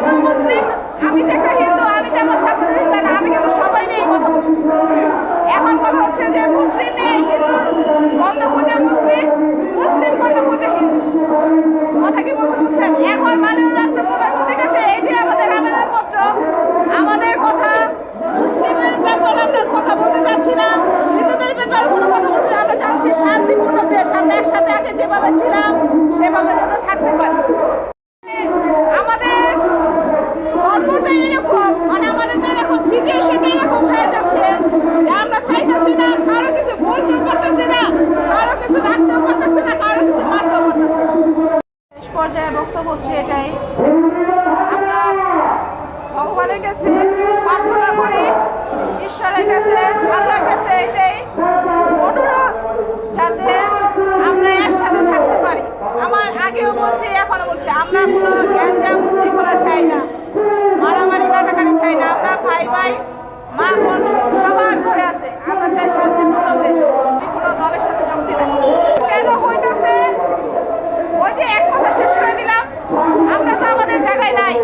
মুসলিম, আমি যে একটা আমি যে আমার সাপোর্ট দিই না, আমি কিন্তু সবাই নিয়ে কথা বলছি। এখন কথা হচ্ছে যে মুসলিম নিয়ে হিন্দু বন্ধ খুঁজে মুসলিম মুসলিম বন্ধ খুঁজে কথা কি বলছে, বুঝছেন? এখন মাননীয় রাষ্ট্রপ্রধানমন্ত্রীর কাছে এটাই আমাদের আবেদনপত্র। আমাদের কথা, মুসলিমের ব্যাপারে আমরা কথা বলতে চাচ্ছি না। হিন্দুদের ব্যাপারে কোনো কথা বলতে আমরা চাচ্ছি শান্তিপূর্ণ দেশ, আমরা একসাথে আগে যেভাবে ছিলাম, সেভাবে যেন থাকতে পারি আমাদের ধর্মটা এরকম মানে আমাদের এখন সিচুয়েশনটা এরকম হয়ে যাচ্ছে যে আমরা চাইতেছি না, কারও কিছু বলতেও পারতেছি না, কারও কিছু রাখতেও পারতেছি না, কারও কিছু মারতেও পারতেছি না। শেষ পর্যায়ে বক্তব্য হচ্ছে এটাই। আমরা ভগবানের কাছে প্রার্থনা করি, ঈশ্বরের কাছে, আল্লাহর কাছে এটাই অনুরোধ যাতে আমরা একসাথে থাকতে পারি। আমার আগেও বলছি এখনও বলছি, আমরা কোনো গ্যাঞ্জাম মুষ্টিগুলা চাই না মারামারি কাটাকাটি চাই না আমরা ভাই ভাই, মা, বোন, সবার ঘরে আছে। আমরা চাই শান্তিপূর্ণ দেশ। কোনো দলের সাথে যোগ দিলে না কেন হইতেছে? ওই যে এক কথা শেষ করে দিলাম, আমরা তো আমাদের জায়গায় নাই।